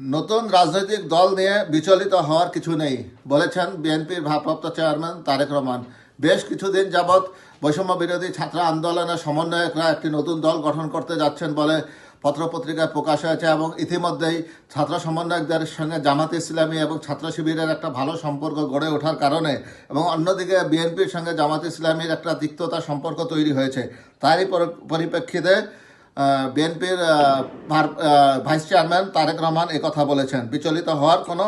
নতুন রাজনৈতিক দল নিয়ে বিচলিত হওয়ার কিছু নেই, বলেছেন বিএনপির ভারপ্রাপ্ত চেয়ারম্যান তারেক রহমান। বেশ কিছুদিন যাবৎ বৈষম্য বিরোধী ছাত্র আন্দোলনের সমন্বয়করা একটি নতুন দল গঠন করতে যাচ্ছেন বলে পত্রপত্রিকায় প্রকাশ হয়েছে এবং ইতিমধ্যেই ছাত্র সমন্বয়কদের সঙ্গে জামাত ইসলামী এবং ছাত্র শিবিরের একটা ভালো সম্পর্ক গড়ে ওঠার কারণে এবং অন্যদিকে বিএনপির সঙ্গে জামাত ইসলামীর একটা তিক্ততা সম্পর্ক তৈরি হয়েছে। তারই পরিপ্রেক্ষিতে বিএনপির ভাইস চেয়ারম্যান তারেক রহমান কথা বলেছেন। বিচলিত হওয়ার কোনো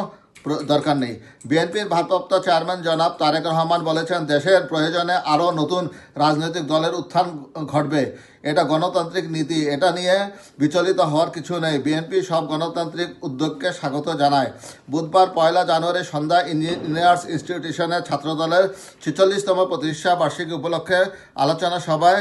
দরকার নেই। বিএনপির ভারপ্রাপ্ত চেয়ারম্যান জনাব তারেক রহমান বলেছেন, দেশের প্রয়োজনে আরও নতুন রাজনৈতিক দলের উত্থান ঘটবে। এটা গণতান্ত্রিক নীতি। এটা নিয়ে বিচলিত হওয়ার কিছু নেই। বিএনপি সব গণতান্ত্রিক উদ্যোগকে স্বাগত জানায়। বুধবার পয়লা জানুয়ারি সন্ধ্যা ইঞ্জিনিয়ার্স ইনস্টিটিউশনের ছাত্রদলের ছেচল্লিশতম প্রতিষ্ঠা বার্ষিকী উপলক্ষে আলোচনা সভায়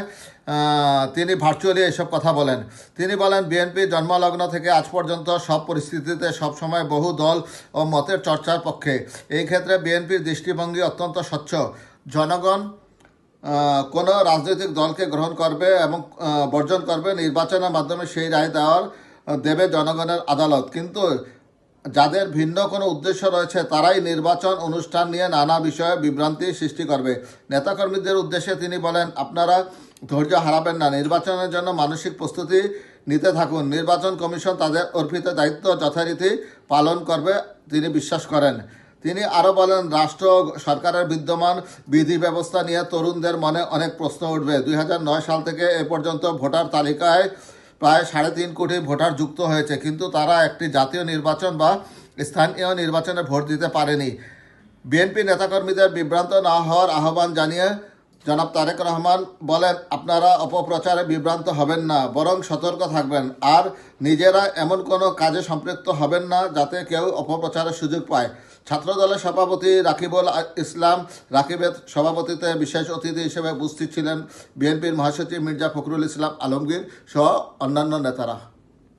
তিনি ভার্চুয়ালি এসব কথা বলেন। তিনি বলেন, বিএনপি জন্মলগ্ন থেকে আজ পর্যন্ত সব পরিস্থিতিতে সবসময় বহু দল ও মতের চর্চার পক্ষে। এই ক্ষেত্রে বিএনপির দৃষ্টিভঙ্গি অত্যন্ত স্বচ্ছ। জনগণ কোনো রাজনৈতিক দলকে গ্রহণ করবে এবং বর্জন করবে নির্বাচনের মাধ্যমে সেই রায় দেওয়ার দেবে জনগণের আদালত। কিন্তু যাদের ভিন্ন কোনো উদ্দেশ্য রয়েছে, তারাই নির্বাচন অনুষ্ঠান নিয়ে নানা বিষয়ে বিভ্রান্তি সৃষ্টি করবে। নেতাকর্মীদের উদ্দেশ্যে তিনি বলেন, আপনারা ধৈর্য হারাবেন না। নির্বাচনের জন্য মানসিক প্রস্তুতি নিতে থাকুন। নির্বাচন কমিশন তাদের অর্পিত দায়িত্ব যথারীতি পালন করবে। তিনি বিশ্বাস করেন। তিনি আরও বলেন, রাষ্ট্র সরকারের বিদ্যমান বিধি ব্যবস্থা নিয়ে তরুণদের মনে অনেক প্রশ্ন উঠবে। দুই হাজার নয় সাল থেকে এ পর্যন্ত ভোটার তালিকায় প্রায় সাড়ে তিন কোটি ভোটার যুক্ত হয়েছে, কিন্তু তারা একটি জাতীয় নির্বাচন বা স্থানীয় নির্বাচনে ভোট দিতে পারেনি। বিএনপি নেতাকর্মীদের বিভ্রান্ত না হওয়ার আহ্বান জানিয়ে জনাব তারেক রহমান বলেন, আপনারা অপপ্রচারে বিভ্রান্ত হবেন না, বরং সতর্ক থাকবেন। আর নিজেরা এমন কোনো কাজে সম্পৃক্ত হবেন না যাতে কেউ অপপ্রচারের সুযোগ পায়। ছাত্রদলের সভাপতি রাকিবুল ইসলাম রাকিবের সভাপতিতে বিশেষ অতিথি হিসেবে উপস্থিত ছিলেন বিএনপির মহাসচিব মির্জা ফখরুল ইসলাম আলমগীর সহ অন্যান্য নেতারা।